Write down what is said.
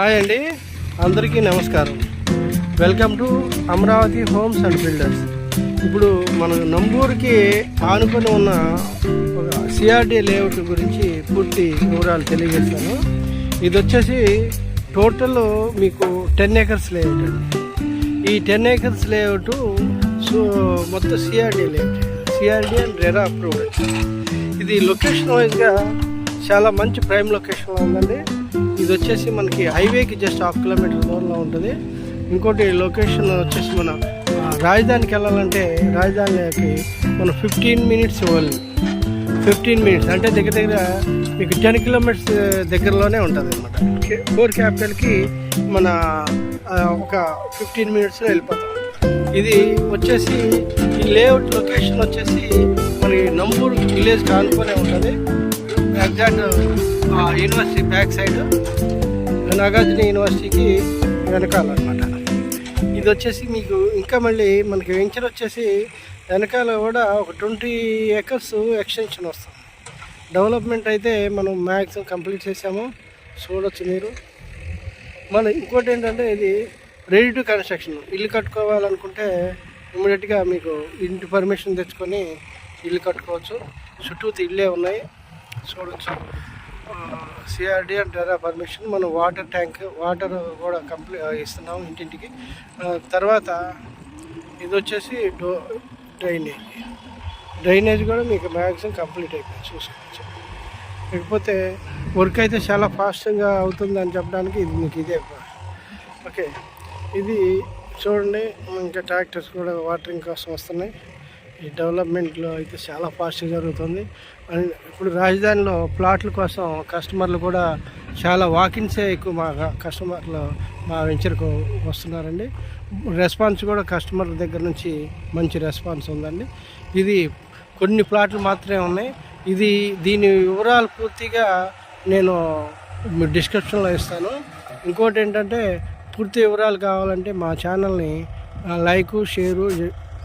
Hi అండి. అందరికీ నమస్కారం. Welcome to Amaravati homes and builders. ఇప్పుడు మన నంబూరుకి ఆనుకొని ఉన్న సిఆర్డి లేఅవుట్ గురించి పూర్తి వివరాలు తెలియజేస్తాను. ఇది వచ్చేసి టోటల్ మీకు టెన్ ఏకర్స్ లేఅవుట్ అండి. ఈ టెన్ ఏకర్స్ లేఅవుట్ సో మొత్తం CRD layout. CRD and RERA approved ఇది లొకేషన్ వైజ్గా చాలా మంచి ప్రైమ్ లొకేషన్లో ఉందండి. ఇది వచ్చేసి మనకి హైవేకి జస్ట్ హాఫ్ కిలోమీటర్ దూరంలో ఉంటుంది. ఇంకోటి లొకేషన్ వచ్చేసి మన రాజధానికి వెళ్ళాలంటే రాజధానికి మనం ఫిఫ్టీన్ మినిట్స్ ఇవ్వాలి. ఫిఫ్టీన్ మినిట్స్ అంటే దగ్గర దగ్గర మీకు టెన్ కిలోమీటర్స్ దగ్గరలోనే ఉంటుంది అనమాట ఫోర్ క్యాపిటల్కి మన ఒక ఫిఫ్టీన్ మినిట్స్లో వెళ్ళిపోతాం. ఇది వచ్చేసి ఈ లేఅవుట్ లొకేషన్ వచ్చేసి మరి నంబూరు విలేజ్ ఆనుకునే ఉంటుంది. Exact university back side Nagarjuna యూనివర్సిటీకి వెనకాల అనమాట ఇది వచ్చేసి మీకు ఇంకా మళ్ళీ మనకి వెంచర్ వచ్చేసి వెనకాల కూడా ఒక ట్వంటీ ఎకర్స్ ఎక్స్టెన్షన్ వస్తుంది. డెవలప్మెంట్ అయితే మనం మ్యాక్సిమం కంప్లీట్ చేసాము. చూడొచ్చు మీరు. మన ఇంకోటి ఏంటంటే ఇది రెడీ టు కన్స్ట్రక్షన్ ఇల్లు కట్టుకోవాలనుకుంటే ఇమీడియట్గా మీకు ఇంటి పర్మిషన్ తెచ్చుకొని ఇల్లు కట్టుకోవచ్చు. చుట్టూ ఇల్లే ఉన్నాయి. చూడొచ్చు. CRD and RERA permission? మనం వాటర్ ట్యాంక్ వాటర్ కూడా కంప్లీట్ ఇస్తున్నాం ఇంటింటికి. తర్వాత ఇది వచ్చేసి డో డ్రైనేజ్. డ్రైనేజ్ కూడా మీకు మ్యాక్సిమం కంప్లీట్ అయిపోయింది చూసుకోవచ్చు. లేకపోతే వర్క్ అయితే చాలా ఫాస్ట్గా అవుతుంది అని చెప్పడానికి ఇది మీకు ఇదే ఓకే. ఇది చూడండి ఇంకా ట్రాక్టర్స్ కూడా వాటరింగ్ కోసం వస్తున్నాయి. ఈ డెవలప్మెంట్లో అయితే చాలా ఫాస్ట్గా జరుగుతుంది. అండ్ ఇప్పుడు రాజధానిలో ప్లాట్ల కోసం కస్టమర్లు కూడా చాలా వాకిన్సే ఎక్కువ మా కస్టమర్లు మా వెంచర్కు వస్తున్నారండి. రెస్పాన్స్ కూడా కస్టమర్ల దగ్గర నుంచి మంచి రెస్పాన్స్ ఉందండి. ఇది కొన్ని ప్లాట్లు మాత్రమే ఉన్నాయి. ఇది దీని వివరాలు పూర్తిగా నేను డిస్క్రిప్షన్లో ఇస్తాను. ఇంకోటి ఏంటంటే పూర్తి వివరాలు కావాలంటే మా ఛానల్ని లైకు షేరు